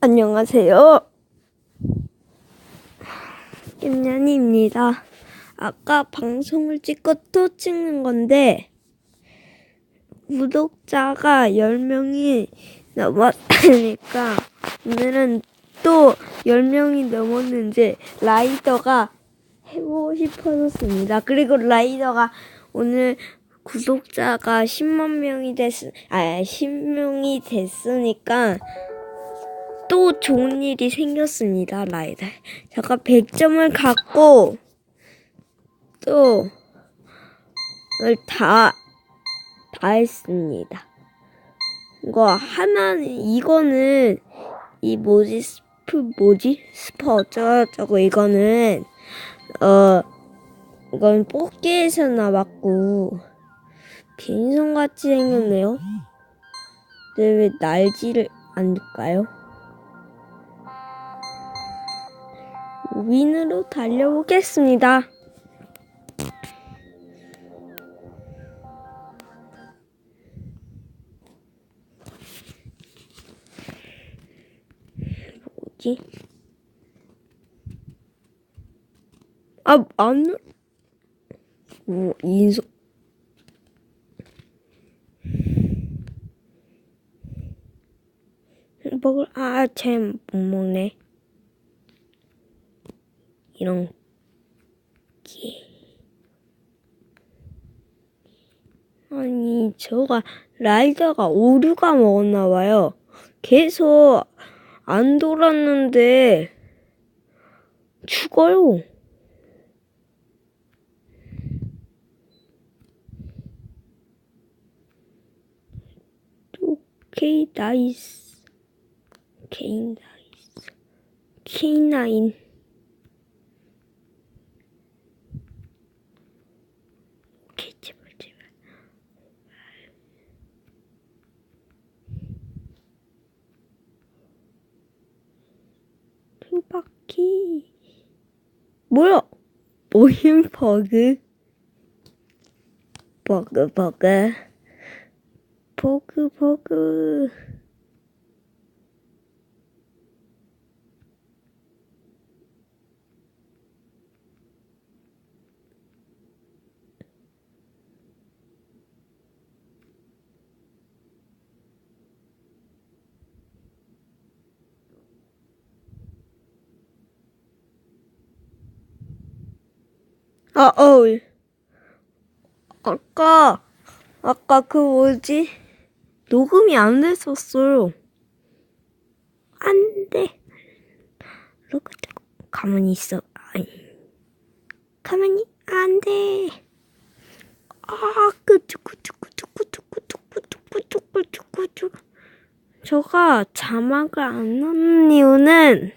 안녕하세요. 김연희입니다. 아까 방송을 찍고 또 찍는 건데, 구독자가 10명이 넘었으니까, 오늘은 또 10명이 넘었는지, 라이더가 해보고 싶어졌습니다. 그리고 라이더가 오늘 구독자가 10만 명이 됐, 아, 10명이 됐으니까, 또 좋은 일이 생겼습니다, 라이더. 제가 100점을 갖고, 또, 을 다, 다 했습니다. 이거 하나는, 이거는, 이 뭐지, 스프, 뭐지? 스퍼 어쩌고저쩌고, 이거는, 어, 이건 뽑기에서 나왔고, 빈손같이 생겼네요. 근데 왜 날지를 않을까요? 윈으로 달려보겠습니다. 뭐지? 아, 안, 오, 인소. 먹을, 아, 쟤 못 먹네. 이런 게 아니 저가 라이더가 오류가 먹었나 봐요. 계속 안 돌았는데 죽어요. 오케이 나이스 오케이 나이스 K9 오케이 제발 제발 두 바퀴 뭐야? 모임 버그? 버그 버그. 버그 버그 아, 어, 아까, 아까 그 뭐지? 녹음이 안 됐었어요. 안 돼. 로그 가만히 있어. 아이. 가만히, 안 돼. 아, 끄쭈꾸 쭈꾸 쭈꾸 쭈꾸 쭈꾸 쭈꾸 쭈꾸 쭈꾸쭈. 저가 자막을 안 넣는 이유는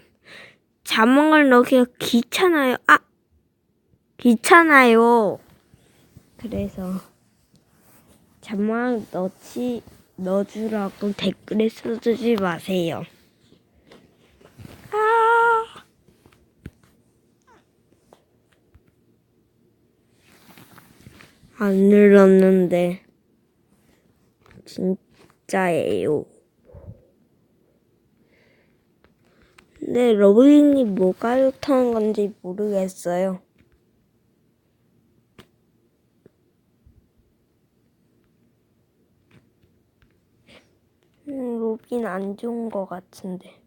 자막을 넣기가 귀찮아요. 아! 귀찮아요. 그래서 자막 넣지 넣어주라고 댓글에 써주지 마세요. 아. 안 눌렀는데 진짜예요. 근데 러브인이 뭐가 좋다는 건지 모르겠어요. 음, 로빈 안 좋은 것 같은데.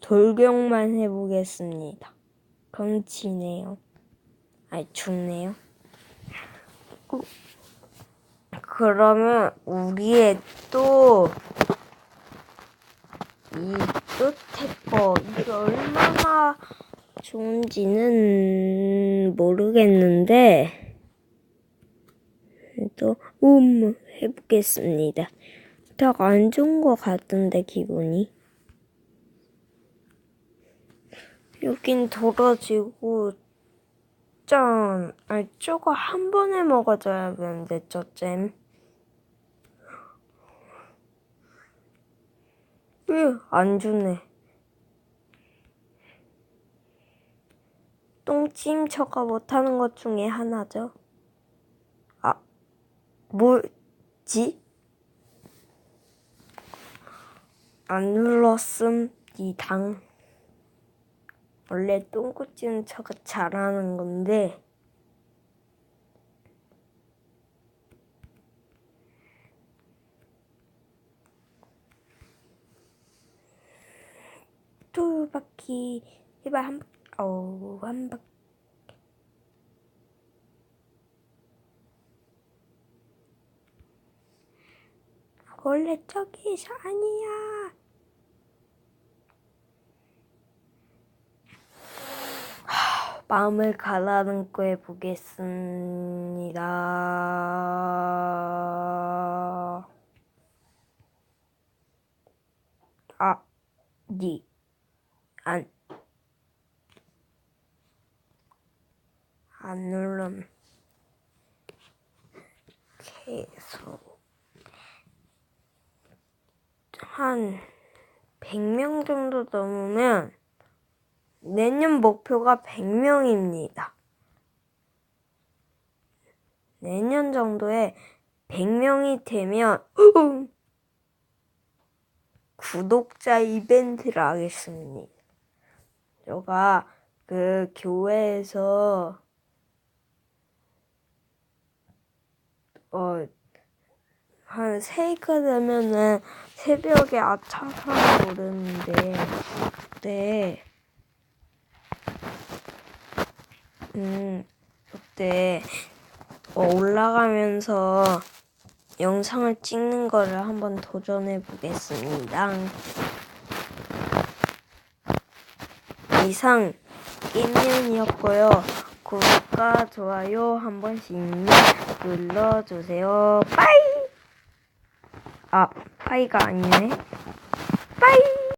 돌격만 해보겠습니다. 그럼 지네요. 아니, 죽네요. 어, 그러면 우리의 또, 이 또테퍼, 이게 얼마나 좋은지는 모르겠는데, 또, 음, 해보겠습니다. 딱 안 좋은 것 같은데, 기분이. 여긴 돌아지고, 짠. 아니, 저거 한 번에 먹어줘야 되는데, 저 잼. 으, 안 주네. 똥찜처가 못하는 것 중에 하나죠. 아, 뭐지? 안 눌렀음 이 당. 원래 똥꼬치는 저가 잘하는 건데. 두 바퀴 해봐 한 어우 한 바퀴 원래 저기 아니야. 하, 마음을 가라앉고 해보겠습니다. 아, 니, 안, 안 눌름. 계속. 한 100명 정도 넘으면 내년 목표가 100명입니다. 내년 정도에 100명이 되면 구독자 이벤트를 하겠습니다. 제가 그 교회에서 어, 한 세이가 되면은 새벽에 아차상 오르는데 그때 음 그때 어, 올라가면서 영상을 찍는 거를 한번 도전해 보겠습니다. 이상 게임년이었고요. 구독과 좋아요 한 번씩 눌러주세요. 빠이! 아, 빠이가 아니네. 빠이!